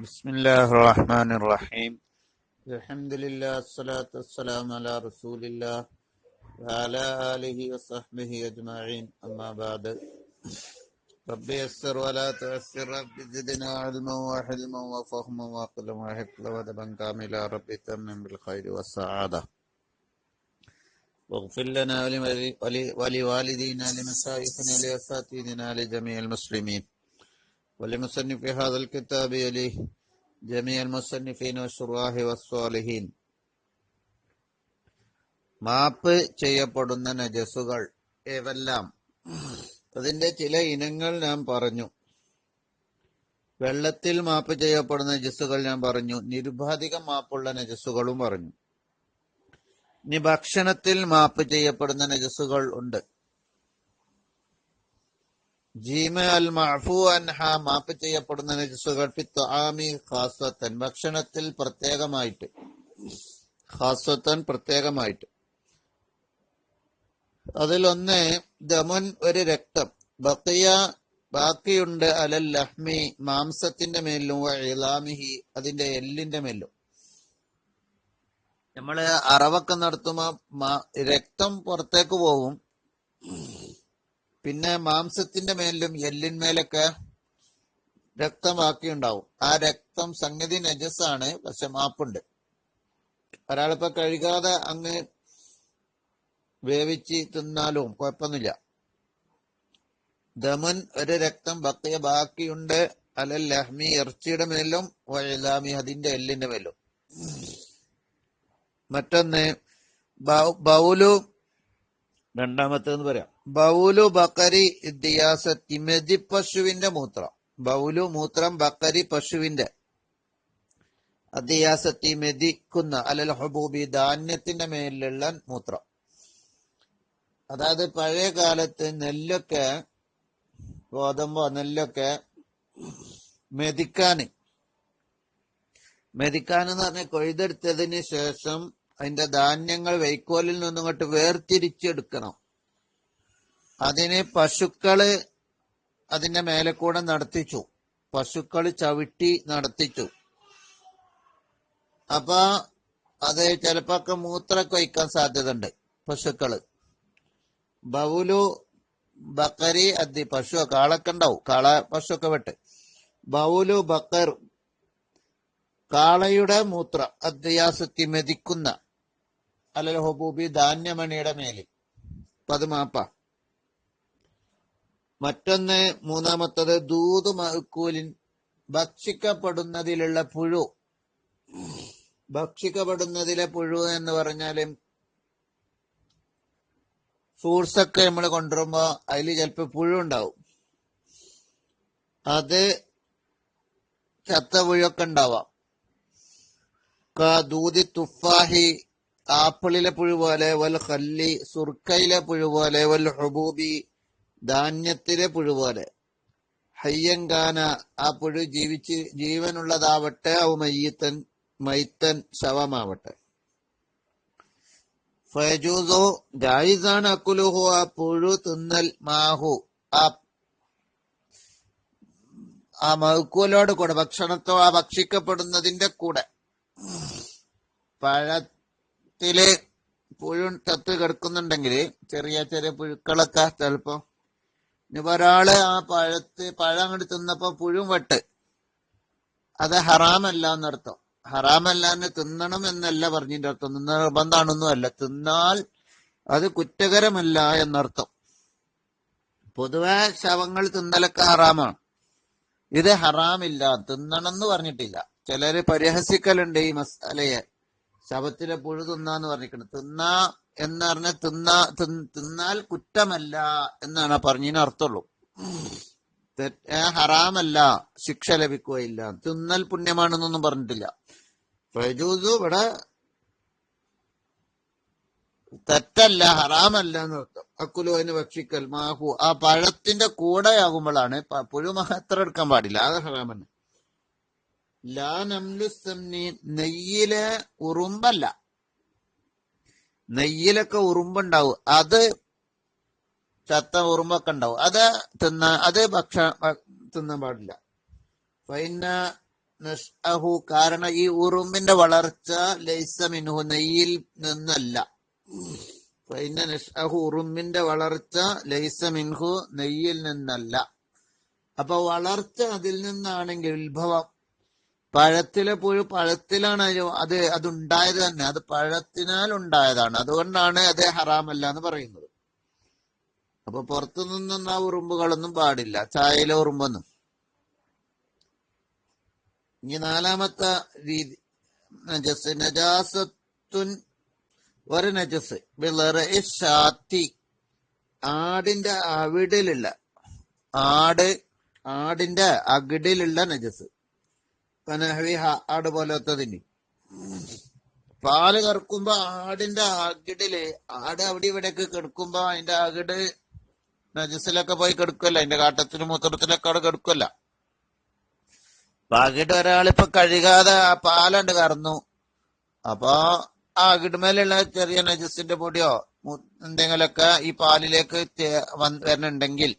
بسم الله الرحمن الرحيم. الحمد لله الصلاة والسلام على رسول الله وعلى آله وصحبه أجمعين. أما بعد رب يسر ولا تعسر. رب زدنا علما وحلما وفهما وعقلا وحكما ودبا كاملا. رب تمم بالخير والسعادة. واغفر لنا ولوالدينا لمشايخنا لأساتذتنا لجميع المسلمين. ولمصنف هذا الكتاب يليه جميع المصنفين والشراح والصالحين മാപ്പ് ചെയ്യപ്പെടുന്ന നജസുകൾ ഏവെല്ലാം അതിന്റെ ചില ഇനങ്ങൾ ഞാൻ പറഞ്ഞു വെള്ളത്തിൽ മാപ്പ് ചെയ്യപ്പെടുന്ന നജസുകൾ ഞാൻ പറഞ്ഞു നിരുപാധികം മാപ്പുള്ള നജസുകളും പറഞ്ഞു ഇനി ഭക്ഷണത്തിൽ മാപ്പ് ചെയ്യപ്പെടുന്ന നജസുകൾ ഉണ്ട് ജീമ അൽ അൻഹ മാപ്പ് ചെയ്യപ്പെടുന്ന നജസുകൾ ഫി ത്വആമി ഖാസ്വത്തൻ ഭക്ഷണത്തിൽ പ്രത്യേകമായിട്ട് ഖാസ്വത്തൻ പ്രത്യേകമായിട്ട്. അതിലൊന്ന് ദമുൻ ഒരു രക്തം. ബക്കിയ ബാക്കിയുണ്ട് അലൽ ലഹ്മി മാംസത്തിന്റെ മേലും ഇലാമിഹി അതിന്റെ എല്ലിന്റെ മേലും. നമ്മൾ അറവൊക്കെ നടത്തുമ്പോ രക്തം പുറത്തേക്ക് പോകും പിന്നെ മാംസത്തിന്റെ മേലിലും എല്ലിന്മേലൊക്കെ രക്തം ബാക്കിയുണ്ടാവും ആ രക്തം സംഗതി നജസ്സാണ് പക്ഷെ മാപ്പുണ്ട്. ഒരാളിപ്പോ കഴുകാതെ അങ്ങ് വേവിച്ച് തിന്നാലും കുഴപ്പമൊന്നുമില്ല. ദമൻ ഒരു രക്തം ബക്കിയ ബാക്കിയുണ്ട്. അല്ലെ ലഹ്മി ഇറച്ചിയുടെ മേലും വഴലാമി അതിന്റെ എല്ലിന്റെ മേലും. മറ്റൊന്ന് ബൗലു രണ്ടാമത്തേന്ന് പറയാം. ബൗലു ബക്കരി ദിയാസത്തി മെതി പശുവിന്റെ മൂത്രം. ബൗലു മൂത്രം ബക്കരി പശുവിന്റെ. അതിയാസത്തി മെതിക്കുന്ന അലൽ ഹബൂബി ധാന്യത്തിന്റെ മേലിലുള്ള മൂത്രം. അതായത് പഴയ കാലത്ത് നെല്ലൊക്കെ ഗോതമ്പോ നെല്ലൊക്കെ മെതിക്കാന്. എന്ന് പറഞ്ഞാൽ കൊയ്തെടുത്തതിന് ശേഷം അതിന്റെ ധാന്യങ്ങൾ വൈക്കോലിൽ നിന്നും ഇങ്ങോട്ട് വേർതിരിച്ചെടുക്കണം. അതിന് പശുക്കൾ അതിന്റെ മേലെ കൂടെ നടത്തിച്ചു. പശുക്കൾ ചവിട്ടി നടത്തിച്ചു. അപ്പൊ അത് ചിലപ്പോ മൂത്ര മൂത്രമൊക്കെ വയ്ക്കാൻ സാധ്യത ഉണ്ട് പശുക്കൾ. ബൗലു ബക്കരി അതി പശു കാളൊക്കെ ഉണ്ടാവും. കാള പശുക്കെ വിട്ട്. ബൗലു ബക്കർ കാളയുടെ മൂത്ര അദ്യാസത്തി മെതിക്കുന്ന അല്ലൽ ഹബൂബി ധാന്യമണിയുടെ മേലിൽ അപ്പൊ അത് മാപ്പ. മറ്റൊന്ന് മൂന്നാമത്തത് ദൂത് മഹക്കൂലിൻ ഭക്ഷിക്കപ്പെടുന്നതിലുള്ള പുഴു. ഭക്ഷിക്കപ്പെടുന്നതിലെ പുഴു എന്ന് പറഞ്ഞാൽ ഫ്രൂട്ട്സ് ഒക്കെ നമ്മൾ കൊണ്ടുവരുമ്പോ അതിൽ ചിലപ്പോ പുഴു ഉണ്ടാവും. അത് ചത്ത പുഴൊക്കെ ഉണ്ടാവാം. ദൂതി തുഫാഹി ആപ്പിളിലെ പുഴു പോലെ വൽ ഹല്ലി സുർക്കയിലെ പുഴു പോലെ വൽ ഹുബൂബി ധാന്യത്തിലെ പുഴു പോലെ. ഹയ്യങ്കാന ആ പുഴു ജീവിച്ച് ജീവനുള്ളതാവട്ടെ ഔ മയ്യത്തൻ മൈത്തൻ ശവമാവട്ടെ. ഫയജൂസോ ജായിസാണ് അക്കുലുഹു ആ പുഴു തിന്നൽ മാഹു. ആ ആ മഹുക്കൂലോട് കൂടെ ഭക്ഷണത്തോ ആ ഭക്ഷിക്കപ്പെടുന്നതിന്റെ കൂടെ. പഴത്തിൽ പുഴു തത്ത് കിടക്കുന്നുണ്ടെങ്കിൽ ചെറിയ ചെറിയ പുഴുക്കളൊക്കെ ചിലപ്പോ ഇനിയിപ്പോ ഒരാൾ ആ പഴത്ത് പഴം അങ്ങോട്ട് തിന്നപ്പോ പുഴും വെട്ട്. അത് ഹറാമല്ല എന്നർത്ഥം. ഹറാമല്ല തിന്നണം എന്നല്ല പറഞ്ഞിന്റെ അർത്ഥം. തിന്ന നിർബന്ധാണൊന്നും തിന്നാൽ അത് കുറ്റകരമല്ല എന്നർത്ഥം. പൊതുവെ ശവങ്ങൾ തിന്നലൊക്കെ ഹറാമാണ്. ഇത് ഹറാമില്ല. തിന്നണം എന്ന് പറഞ്ഞിട്ടില്ല. ചിലര് പരിഹസിക്കലുണ്ട് ഈ മസാലയെ. ശവത്തിലെ പുഴു തിന്നാന്ന് പറഞ്ഞിട്ടുണ്ട് തിന്നാ എന്ന് പറഞ്ഞ തിന്നാ തിന്നാൽ കുറ്റമല്ല എന്നാണ് പറഞ്ഞതിന് അർത്ഥമുള്ളൂ. ഹറാമല്ല ശിക്ഷ ലഭിക്കുകയില്ല. തിന്നൽ പുണ്യമാണെന്നൊന്നും പറഞ്ഞിട്ടില്ല. ഫജൂസു ഇവിടെ തെറ്റല്ല ഹറാമല്ല എന്ന് അർത്ഥം. അക്കുലു അതിന് ഭക്ഷിക്കൽ മാഹു. ആ പഴത്തിന്റെ കൂടെയാകുമ്പോഴാണ് പുഴു മാത്രം എടുക്കാൻ പാടില്ല. അത് ഹറാമന്നെ. ലാ നംലുസംനി നെയ്യിലെ ഉറുമ്പല്ല. നെയ്യിലൊക്കെ ഉറുമ്പുണ്ടാവും. അത് ചത്ത ഉറുമ്പൊക്കെ ഉണ്ടാവും. അത് തിന്ന അത് ഭക്ഷ തിന്നാൻ പാടില്ല. ഫൈന കാരണം ഈ ഉറുമ്പിന്റെ വളർച്ച ലൈസ നെയ്യിൽ നിന്നല്ല. ഫൈന നഷ്അഹു ഉറുമ്പിന്റെ വളർച്ച ലൈസ മിൻഹു നെയ്യിൽ നിന്നല്ല. അപ്പൊ വളർച്ച അതിൽ നിന്നാണെങ്കിൽ ഉത്ഭവം പഴത്തിലെ പുഴു പഴത്തിലാണ് അത് അതുണ്ടായത് തന്നെ. അത് പഴത്തിനാൽ ഉണ്ടായതാണ്. അതുകൊണ്ടാണ് അത് ഹറാമല്ല എന്ന് പറയുന്നത്. അപ്പൊ പുറത്തു നിന്നും ആ ഉറുമ്പുകളൊന്നും പാടില്ല. ചായയിലെ ഉറുമ്പൊന്നും. ഇനി നാലാമത്തെ രീതി. നജസ് നജാസത്തുൻ ഒരു നജസ്. ഷാത്തി. ആടിന്റെ അവിടിലുള്ള ആട് ആടിന്റെ അകിടിലുള്ള നജസ്. പനഹവി ഹ- ആട് പോലത്തതിന്. പാൽ കറക്കുമ്പോ ആടിന്റെ അകിടിൽ ആട് അവിടെ ഇവിടെയൊക്കെ കിടക്കുമ്പോ അതിന്റെ അകിട് നജസിലൊക്കെ പോയി കിടക്കുമല്ല അതിന്റെ കാട്ടത്തിനും മൂത്രത്തിലൊക്കെ അവിടെ കിടക്കുമല്ല അപ്പൊ അകിട് ഒരാളിപ്പൊ കഴുകാതെ ആ പാലണ്ട് കറന്നു. അപ്പൊ ആ അകിടുമേലുള്ള ചെറിയ നജസിന്റെ പൊടിയോ എന്തെങ്കിലുമൊക്കെ ഈ പാലിലേക്ക് വരുന്നുണ്ടെങ്കിൽ